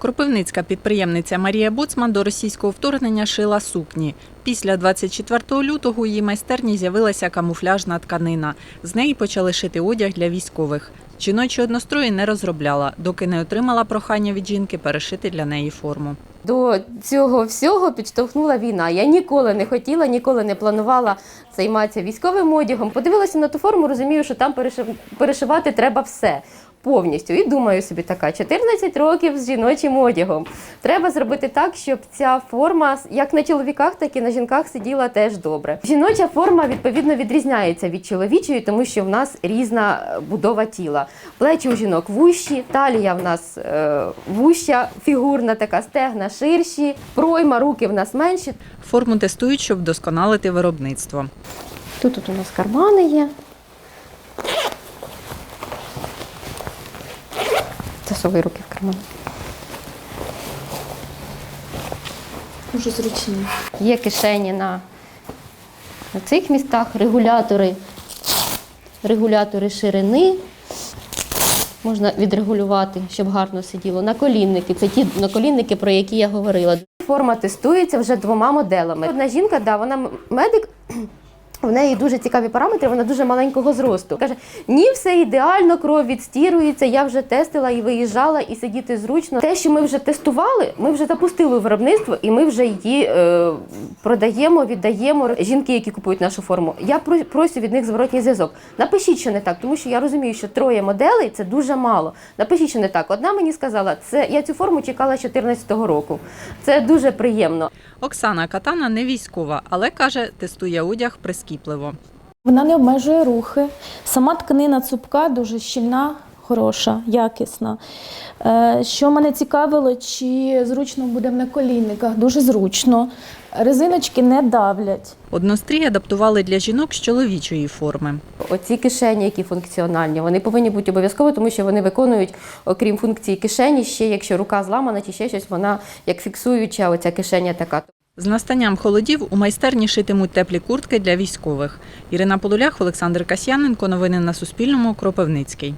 Кропивницька підприємниця Марія Боцман до російського вторгнення шила сукні. Після 24 лютого у її майстерні з'явилася камуфляжна тканина. З неї почали шити одяг для військових. Жіночі однострої не розробляла, доки не отримала прохання від жінки перешити для неї форму. До цього всього підштовхнула війна. Я ніколи не хотіла, ніколи не планувала займатися військовим одягом. Подивилася на ту форму, розумію, що там перешив- перешивати треба все. Повністю і думаю собі така 14 років з жіночим одягом. Треба зробити так, щоб ця форма як на чоловіках, так і на жінках сиділа теж добре. Жіноча форма відповідно відрізняється від чоловічої, тому що в нас різна е, будова тіла. Плечі у жінок вущі, талія в нас е, вуща, фігурна така стегна ширші, пройма, руки в нас менші. Форму тестують, щоб вдосконалити виробництво. Тут, тут у нас кармани є. Засовуй руки в карман. Дуже зручні. Є кишені на, на цих містах, регулятори, регулятори ширини. Можна відрегулювати, щоб гарно сиділо. Наколінники це ті наколінники, про які я говорила. Форма тестується вже двома моделами. Одна жінка, да, вона медик. В неї дуже цікаві параметри, вона дуже маленького зросту. Каже, ні, все ідеально, кров відстірується. Я вже тестила і виїжджала, і сидіти зручно. Те, що ми вже тестували, ми вже запустили виробництво, і ми вже її е, продаємо, віддаємо. Жінки, які купують нашу форму. Я про- просю від них зворотній зв'язок. Напишіть, що не так, тому що я розумію, що троє моделей це дуже мало. Напишіть, що не так. Одна мені сказала, це я цю форму чекала з 2014 року. Це дуже приємно. Оксана Катана не військова, але каже, тестує одяг прискіпливо. Вона не обмежує рухи. Сама тканина цупка, дуже щільна, хороша, якісна. Е, Що мене цікавило, чи зручно буде в наколінниках? Дуже зручно. Резиночки не давлять. Однострій адаптували для жінок з чоловічої форми. Оці кишені, які функціональні, вони повинні бути обов'язково, тому що вони виконують, окрім функції кишені, ще якщо рука зламана чи ще щось, вона як фіксуюча, оця кишеня така. З настанням холодів у майстерні шитимуть теплі куртки для військових. Ірина Полулях, Олександр Касьяненко. Новини на Суспільному. Кропивницький.